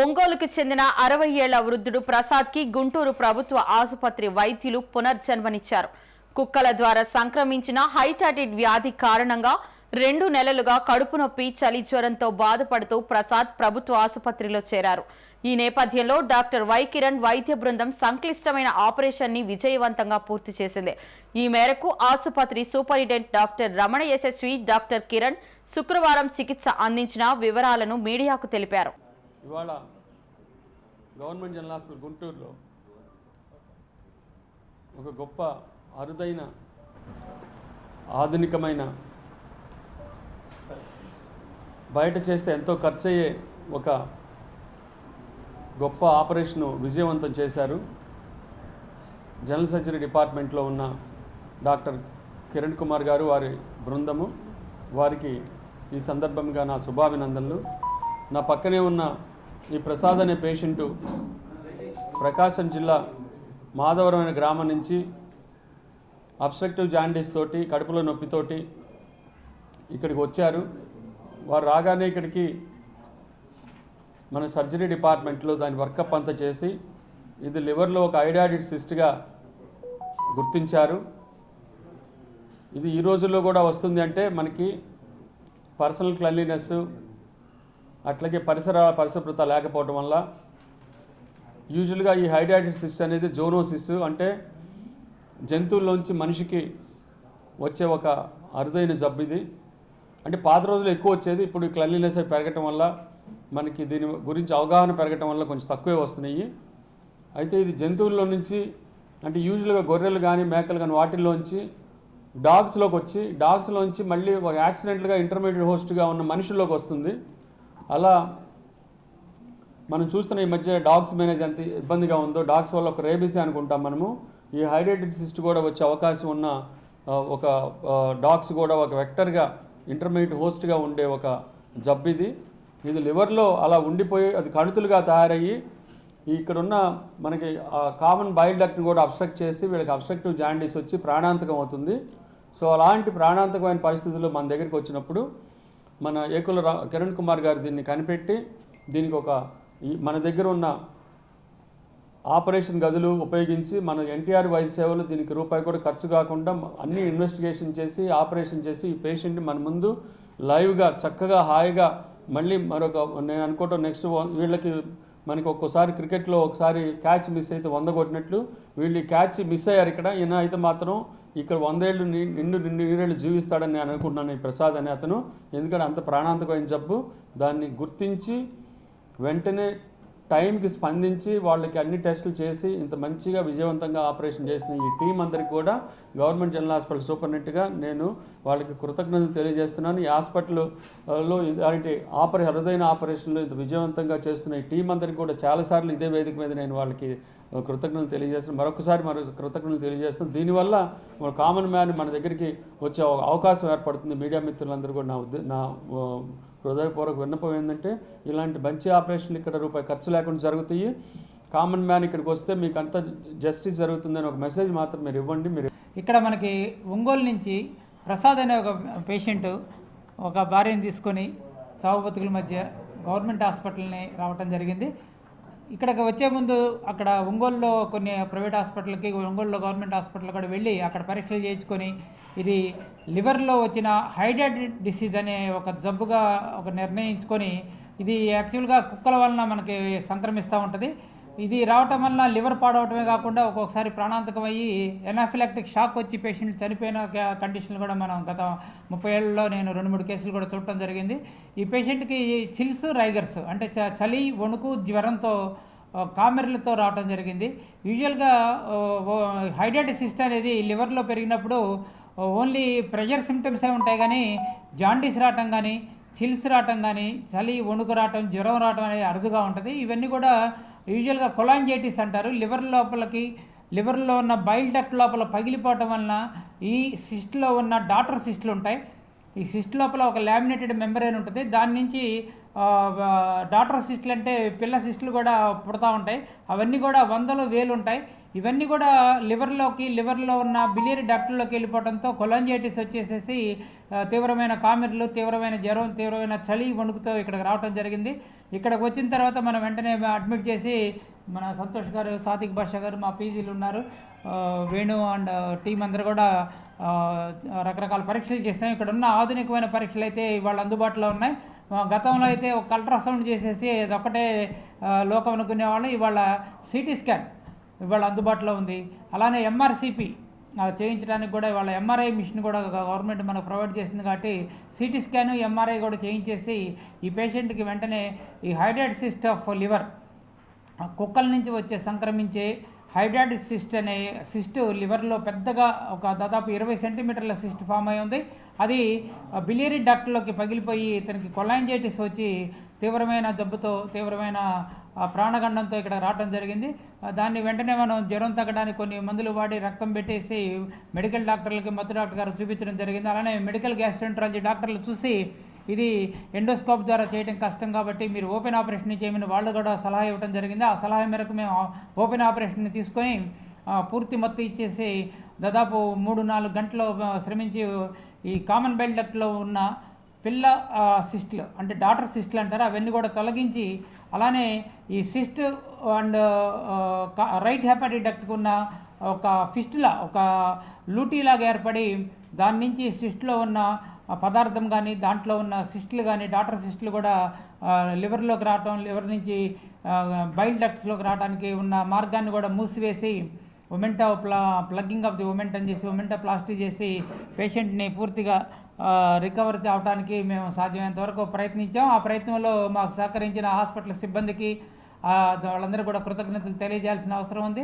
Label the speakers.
Speaker 1: ఒంగోలుకు చెందిన అరవై ఏళ్ళ వృద్ధుడు ప్రసాద్కి గుంటూరు ప్రభుత్వ ఆసుపత్రి వైద్యులు పునర్జన్మనిచ్చారు. కుక్కల ద్వారా సంక్రమించిన హైటాటిడ్ వ్యాధి కారణంగా రెండు నెలలుగా కడుపు నొప్పి చలి జ్వరంతో బాధపడుతూ ప్రసాద్ ప్రభుత్వ ఆసుపత్రిలో చేరారు. ఈ నేపథ్యంలో డాక్టర్ వై కిరణ్ వైద్య బృందం సంక్లిష్టమైన ఆపరేషన్ని విజయవంతంగా పూర్తి చేసింది. ఈ మేరకు ఆసుపత్రి superintendent doctor Ramana Yashaswi doctor Kiran శుక్రవారం చికిత్స అందించిన వివరాలను మీడియాకు తెలిపారు.
Speaker 2: ఇవాళ గవర్నమెంట్ జనరల్ హాస్పిటల్ గుంటూరులో ఒక గొప్ప అరుదైన ఆధునికమైన బయట చేస్తే ఎంతో ఖర్చు అయ్యే ఒక గొప్ప ఆపరేషను విజయవంతం చేశారు. జనరల్ సర్జరీ డిపార్ట్మెంట్లో ఉన్న డాక్టర్ కిరణ్ కుమార్ గారు వారి బృందము. వారికి ఈ సందర్భంగా నా శుభాభినందనలు. నా పక్కనే ఉన్న ఈ ప్రసాద్ అనే పేషెంటు ప్రకాశం జిల్లా మాధవరం అనే గ్రామం నుంచి అబ్స్ట్రక్టివ్ జాండీస్ తోటి కడుపులో నొప్పితోటి ఇక్కడికి వచ్చారు. వారు రాగానే ఇక్కడికి మన సర్జరీ డిపార్ట్మెంట్లో దాని వర్కప్ అంతా చేసి ఇది లివర్లో ఒక ఐడాడిడ్ సిస్ట్గా గుర్తించారు. ఇది ఈ రోజుల్లో కూడా వస్తుంది అంటే మనకి పర్సనల్ క్లెన్లీనెస్ అట్లాగే పరిసర పరిశుభ్రత లేకపోవడం వల్ల యూజువల్గా ఈ హైడ్రాటిడ్ సిస్ట్ అనేది జోనోసిస్ అంటే జంతువుల్లోంచి మనిషికి వచ్చే ఒక అరుదైన జబ్బు ఇది. అంటే పాత రోజులు ఎక్కువ వచ్చేది ఇప్పుడు క్లెన్లీనెస్ పెరగటం వల్ల మనకి దీని గురించి అవగాహన పెరగటం వల్ల కొంచెం తక్కువే వస్తున్నాయి. అయితే ఇది జంతువుల్లో నుంచి అంటే యూజువల్గా గొర్రెలు కానీ మేకలు కానీ వాటిల్లోంచి డాగ్స్లోకి వచ్చి డాగ్స్లోంచి మళ్ళీ ఒక యాక్సిడెంట్గా ఇంటర్మీడియట్ హోస్ట్గా ఉన్న మనుషుల్లోకి వస్తుంది అలా మనం చూస్తున్న ఈ మధ్య డాగ్స్ మేనేజ్ ఎంత ఇబ్బందిగా ఉందో డాగ్స్ వల్ల ఒక రేబీసీ అనుకుంటాం మనము. ఈ హైడ్రేటెడ్ సిస్ట్ కూడా వచ్చే అవకాశం ఉన్న ఒక డాగ్స్ కూడా ఒక వెక్టర్గా ఇంటర్మీడియట్ హోస్ట్గా ఉండే ఒక జబ్బు ఇది. ఇది లివర్లో అలా ఉండిపోయి అది కణుతులుగా తయారయ్యి ఇక్కడున్న మనకి కామన్ బైల్ డక్ట్ని కూడా అబ్స్ట్రక్ట్ చేసి వీళ్ళకి అబ్స్ట్రక్టివ్ జాండీస్ వచ్చి ప్రాణాంతకం అవుతుంది. సో అలాంటి ప్రాణాంతకమైన పరిస్థితుల్లో మన దగ్గరికి వచ్చినప్పుడు మన ఏకుల రా కిరణ్ కుమార్ గారు దీన్ని కనిపెట్టి దీనికి ఒక మన దగ్గర ఉన్న ఆపరేషన్ గదులు ఉపయోగించి మన ఎన్టీఆర్ వైద్య సేవలు దీనికి రూపాయి కూడా ఖర్చు కాకుండా అన్ని ఇన్వెస్టిగేషన్ చేసి ఆపరేషన్ చేసి ఈ పేషెంట్ని మన ముందు లైవ్గా చక్కగా హాయిగా మళ్ళీ మరొక నేను అనుకోవటం నెక్స్ట్ వీళ్ళకి మనకి ఒక్కోసారి క్రికెట్లో ఒకసారి క్యాచ్ మిస్ అయితే వంద కొట్టినట్లు వీళ్ళు క్యాచ్ మిస్ అయ్యారు ఇక్కడ. ఈయన అయితే మాత్రం ఇక్కడ వందేళ్ళు ని- నిండు నిండు నీరేళ్ళు జీవిస్తాడని నేను అనుకుంటున్నాను ఈ ప్రసాద్ అనే అతను. ఎందుకంటే అంత ప్రాణాంతకమైన జబ్బు దాన్ని గుర్తించి వెంటనే టైంకి స్పందించి వాళ్ళకి అన్ని టెస్టులు చేసి ఇంత మంచిగా విజయవంతంగా ఆపరేషన్ చేసిన ఈ టీం అందరికి కూడా గవర్నమెంట్ జనరల్ హాస్పిటల్ సూపరింటెండెంట్గా నేను వాళ్ళకి కృతజ్ఞతలు తెలియజేస్తున్నాను. ఈ హాస్పిటల్లో ఇలాంటి ఆపరే అరుదైన ఆపరేషన్లు ఇంత విజయవంతంగా చేస్తున్న ఈ టీం అందరికి కూడా చాలాసార్లు ఇదే వేదిక మీద నేను వాళ్ళకి కృతజ్ఞతలు తెలియజేస్తున్నాను. మరొకసారి మరో కృతజ్ఞతలు తెలియజేస్తున్నాను. దీనివల్ల మన కామన్ మ్యాన్ మన దగ్గరికి వచ్చే ఒక అవకాశం ఏర్పడుతుంది. మీడియా మిత్రులందరూ కూడా నా ఉద్దే నా హృదయపూర్వక విన్నపం ఏంటంటే ఇలాంటి మంచి ఆపరేషన్లు ఇక్కడ రూపాయి ఖర్చు లేకుండా జరుగుతాయి. కామన్ మ్యాన్ ఇక్కడికి వస్తే మీకు అంత జస్టిస్ జరుగుతుందని ఒక మెసేజ్ మాత్రం మీరు ఇవ్వండి. మీరు
Speaker 3: ఇక్కడ మనకి ఒంగోలు నుంచి ప్రసాద్ అనే ఒక పేషెంట్ ఒక భార్యను తీసుకొని చావు బతుకుల మధ్య గవర్నమెంట్ హాస్పిటల్ని రావటం జరిగింది. ఇక్కడికి వచ్చే ముందు అక్కడ ఒంగోలులో కొన్ని ప్రైవేట్ హాస్పిటల్కి ఒంగోలులో గవర్నమెంట్ హాస్పిటల్ కూడా వెళ్ళి అక్కడ పరీక్షలు చేయించుకొని ఇది లివర్లో వచ్చిన హైడ్రాటిడ్ డిసీజ్ అనే ఒక జబ్బుగా ఒక నిర్ణయించుకొని ఇది యాక్చువల్గా కుక్కల వలన మనకి సంక్రమిస్తూ ఉంటుంది. ఇది రావటం వల్ల లివర్ పాడవటమే కాకుండా ఒక్కొక్కసారి ప్రాణాంతకం అయ్యి ఎనాఫిలాక్టిక్ షాక్ వచ్చి పేషెంట్ చనిపోయిన కండిషన్లు కూడా మనం గత ముప్పై ఏళ్ళలో నేను రెండు మూడు కేసులు కూడా చూడటం జరిగింది. ఈ పేషెంట్కి చిల్స్ రైగర్స్ అంటే చ- చలి వణుకు జ్వరంతో కామెర్లతో రావటం జరిగింది. యూజువల్గా హైడ్రాటిసిస్ట్ అనేది లివర్లో పెరిగినప్పుడు ఓన్లీ ప్రెషర్ సిమ్టమ్సే ఉంటాయి కానీ జాండీస్ రావటం కానీ చిల్స్ రావటం కానీ చలి వణుకు రావటం జ్వరం రావటం అనేది అరుదుగా ఉంటుంది. ఇవన్నీ కూడా యూజువల్గా కొలాంజైటిస్ అంటారు. లివర్ లోపలికి లివర్లో ఉన్న బైల్ డక్ట్ లోపల పగిలిపోవటం వలన ఈ సిస్ట్లో ఉన్న డాటర్ సిస్ట్లు ఉంటాయి. ఈ సిస్ట్ లోపల ఒక లామినేటెడ్ మెంబరైన్ ఉంటుంది. దాని నుంచి డాటర్ సిస్ట్లు సిస్టులు అంటే పిల్ల సిస్టులు కూడా పుడతా ఉంటాయి. అవన్నీ కూడా వందలు వేలు ఉంటాయి. ఇవన్నీ కూడా లివర్లోకి లివర్లో ఉన్న బిలియరీ డాక్టర్లోకి వెళ్ళిపోవడంతో కొలంజైటిస్ వచ్చేసేసి తీవ్రమైన కామెర్లు తీవ్రమైన జ్వరం తీవ్రమైన చలి వణుకుతో ఇక్కడికి రావడం జరిగింది. ఇక్కడికి వచ్చిన తర్వాత మనం వెంటనే అడ్మిట్ చేసి మన సంతోష్ గారు సాతిక్ భాష గారు మా పీజీలు ఉన్నారు. వేణు అండ్ టీం అందరూ కూడా రకరకాల పరీక్షలు చేసాం ఇక్కడ ఉన్న ఆధునికమైన పరీక్షలు అయితే ఇవాళ అందుబాటులో ఉన్నాయి. గతంలో అయితే ఒక అల్ట్రాసౌండ్ చేసేసి అదొక్కటే లోకం అనుకునేవాళ్ళు. ఇవాళ సిటీ స్కాన్ ఇవాళ అందుబాటులో ఉంది. అలానే ఎంఆర్సిపి చేయించడానికి కూడా ఇవాళ ఎంఆర్ఐ మిషన్ కూడా గవర్నమెంట్ మనకు ప్రొవైడ్ చేసింది కాబట్టి సిటీ స్కాన్ ఎంఆర్ఐ కూడా చేయించేసి ఈ పేషెంట్కి వెంటనే ఈ హైడ్రాడ్ సిస్ట్ ఆఫ్ లివర్ కుక్కల నుంచి వచ్చే సంక్రమించే హైడ్రాడ్ సిస్ట్ అనే సిస్ట్ లివర్లో పెద్దగా ఒక దాదాపు ఇరవై సెంటీమీటర్ల సిస్ట్ ఫామ్ అయి ఉంది. అది బిలియరీ డాక్టర్లోకి పగిలిపోయి ఇతనికి కొలాంజైటిస్ వచ్చి తీవ్రమైన జబ్బుతో తీవ్రమైన ఆ, ప్రాణగండంతో ఇక్కడ రావడం జరిగింది. దాన్ని వెంటనే మనం జ్వరం తగ్గడానికి కొన్ని మందులు వాడి రక్తం పెట్టేసి మెడికల్ డాక్టర్లకి మత్తు డాక్టర్ గారు చూపించడం జరిగింది. అలానే మెడికల్ గ్యాస్ట్రెంట్రాలజీ డాక్టర్లు చూసి ఇది ఎండోస్కోప్ ద్వారా చేయడం కష్టం కాబట్టి మీరు ఓపెన్ ఆపరేషన్ చేయమని వాళ్ళు కూడా సలహా ఇవ్వడం జరిగింది. ఆ సలహా మేరకు మేము ఓపెన్ ఆపరేషన్ తీసుకొని పూర్తి మత్తు ఇచ్చేసి దాదాపు మూడు నాలుగు గంటలు శ్రమించి ఈ కామన్ బెల్ట్ ఉన్న పిల్ల సిస్ట్లు అంటే డాటర్ సిస్ట్లు అంటారు అవన్నీ కూడా తొలగించి అలానే ఈ సిస్ట్ అండ్ రైట్ హెపాటిక్ డక్ట్కు ఉన్న ఒక ఫిస్టులా ఒక లూటీలాగా ఏర్పడి దాని నుంచి సిస్ట్లో ఉన్న పదార్థం కానీ దాంట్లో ఉన్న సిస్టులు కానీ డాటర్ సిస్టులు కూడా లివర్లోకి రావటం లివర్ నుంచి బైల్ డక్ట్స్లోకి రావడానికి ఉన్న మార్గాన్ని కూడా మూసివేసి ఒమెంటా ప్లా ప్లగ్గింగ్ ఆఫ్ ది ఒమెంట్ అని చేసి ఒమెంటా ప్లాస్టిక్ చేసి పేషెంట్ని పూర్తిగా రికవర్ అవడానికి మేము సాధ్యమైనంత వరకు ప్రయత్నించాం. ఆ ప్రయత్నంలో మాకు సహకరించిన హాస్పిటల్ సిబ్బందికి ఆ, వాళ్ళందరూ కూడా కృతజ్ఞతలు తెలియజేయాల్సిన అవసరం ఉంది.